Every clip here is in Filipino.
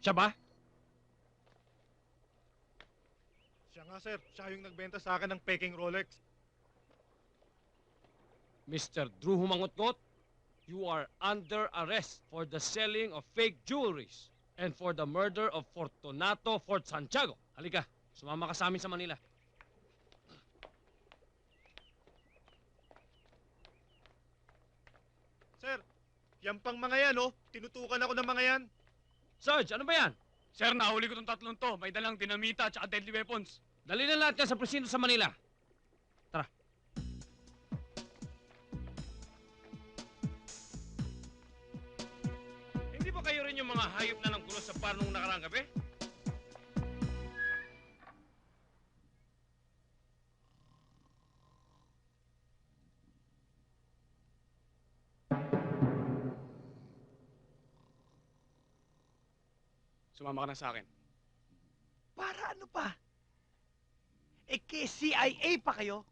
Siya ba? Siya nga, sir. Siya yung nagbenta sa akin ng peking Rolex. Mr. Drew Humangot-ngot, you are under arrest for the selling of fake jewelries and for the murder of Fortunato Fort Santiago. Halika, sumama ka sa amin sa Manila. Sir, yan pang mga yan, oh. Tinutukan ako ng mga yan. Sarge, ano ba yan? Sir, nahuli ko tong tatlong to. May dalang dinamita at saka deadly weapons. Dali na lahat yan sa presinto sa Manila. Tara. Hindi ba kayo rin yung mga hayop na nang gulo sa bar nung nakarang gabi? Sumama ka na sa akin. Para ano pa? Eh, ke CIA pa kayo?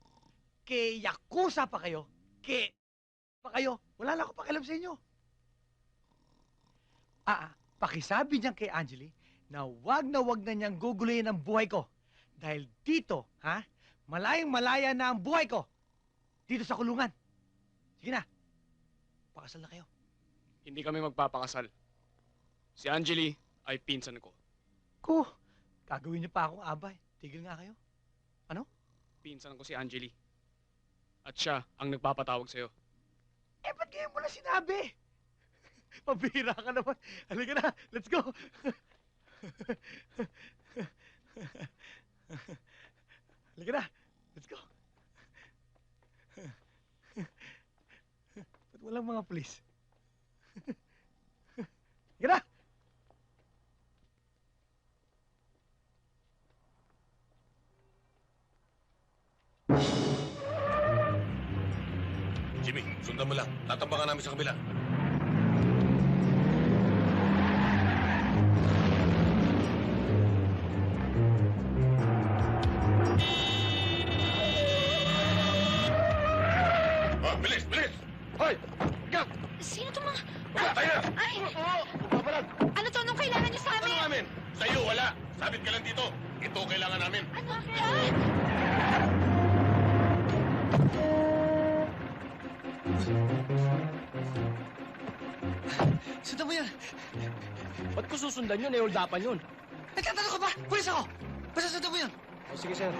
Ke Yakuza pa kayo? Ke... pa kayo? Wala lang ako pakialam sa inyo. Ah, ah, pakisabi niyan kay Angeli na wag na wag na niyang guguluhin ang buhay ko. Dahil dito, ha? Malayang malaya na ang buhay ko. Dito sa kulungan. Sige na. Pakasal na kayo. Hindi kami magpapakasal. Si Angeli ay pinsan ko. Ko, gagawin niyo pa akong abay. Tigil nga kayo. Pinsan ko si Angeli. At siya ang nagpapatawag sa'yo. Eh, ba't ngayon mo na sinabi? Pabira ka naman. Halika na, let's go. Halika na, let's go. Ba't walang mga pulis? Halika na! Jimmy, sundan mo lang. Tatambangan namin sa kabila. Oh, bilis, bilis! Hoy! Sino to mga... Tayo na! Ay! Babalag! Ano to? Anong kailangan niyo sa Ano amin? namin? Sa'yo, wala. Sabit ka lang dito. Ito kailangan namin. Ano yan? Sundan mo yan! Ba't ko susundan yun? Eh, uldapan yun. Nagtatanong ka ba? Pulis ako! Basta sundan mo yan! O, sige, sir.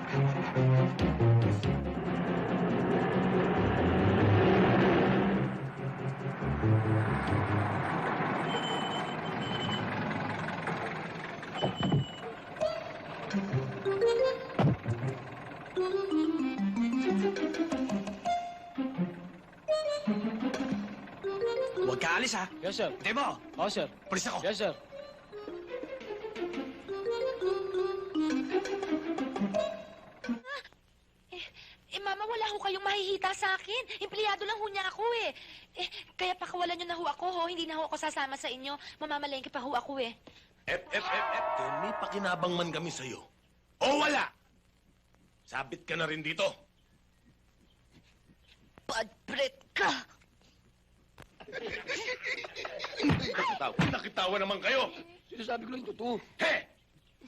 Alis ha! Yes, sir. Hindi mo! Sir. Pulis ako! Yes, sir. Eh, mama, wala ho kayong mahihita sa akin. Empleyado lang ho niya ako eh. Eh, kaya pakawalan niyo na ho ako ho. Hindi na ho ako sasama sa inyo. Mamamalengke pa ho ako eh. F, F, F, F. Eh, may pakinabang man kami sa'yo. O wala! Sabit ka na rin dito. Bad breath ka! Nakitawa, nakitawa naman kayo. Sinasabi ko lang yung totoo. He!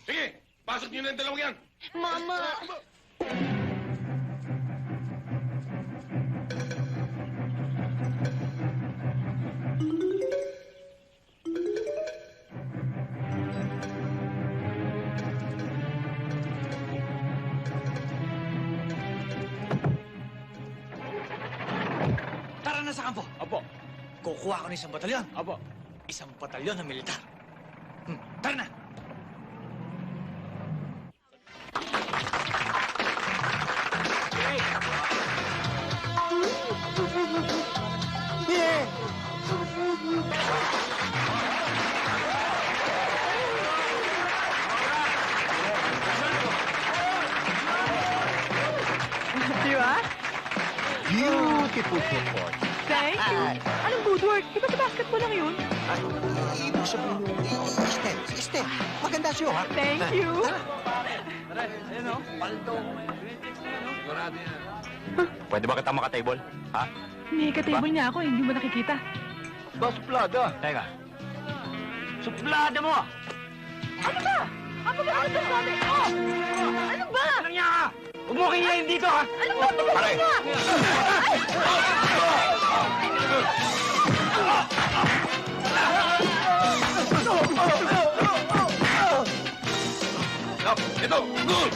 Sige, pasok niyo na yung dalawang yan. Mama! Tara na sa kampo! Apo. Kukuha ko ng isang batalyon. Apo. Isang batalyon ng militar. Hmm, tara na! Di ba? Beautiful football. Thank you. Work? Di ba sa basketball lang yun? Ay, ibig sabihin yung eh, step. Step. Maganda siyo, ha? Thank you. Pwede ba kita makatable? Ha? May ka-table niya ako, hindi mo nakikita. Ba, suplada. Teka. Suplada mo! Ano ba? Ano ba ano ba sabi? Oh! Ano ba? Anong niya ka? Umukin niya dito ha! Ano ba? Ano Pare! Stop! Ito! Good!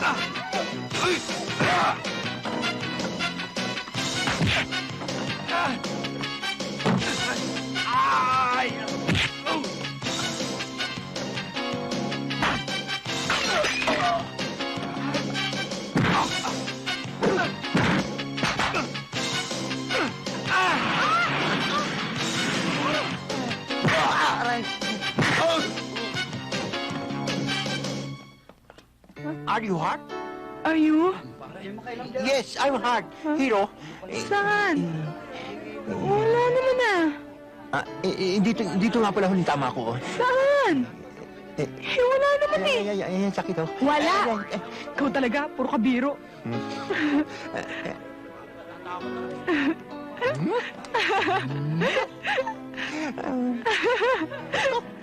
Are you hurt? Are you? Yes, I'm hurt. Hero, Saan? Wala naman ah. ah, eh, eh, dito, dito nga pala huling tama ko. Saan? Eh, Eh, wala naman eh. Ay, ay, ay, ay, sakit oh. Wala. Ay, ay, ay. Ikaw talaga, puro ka biro.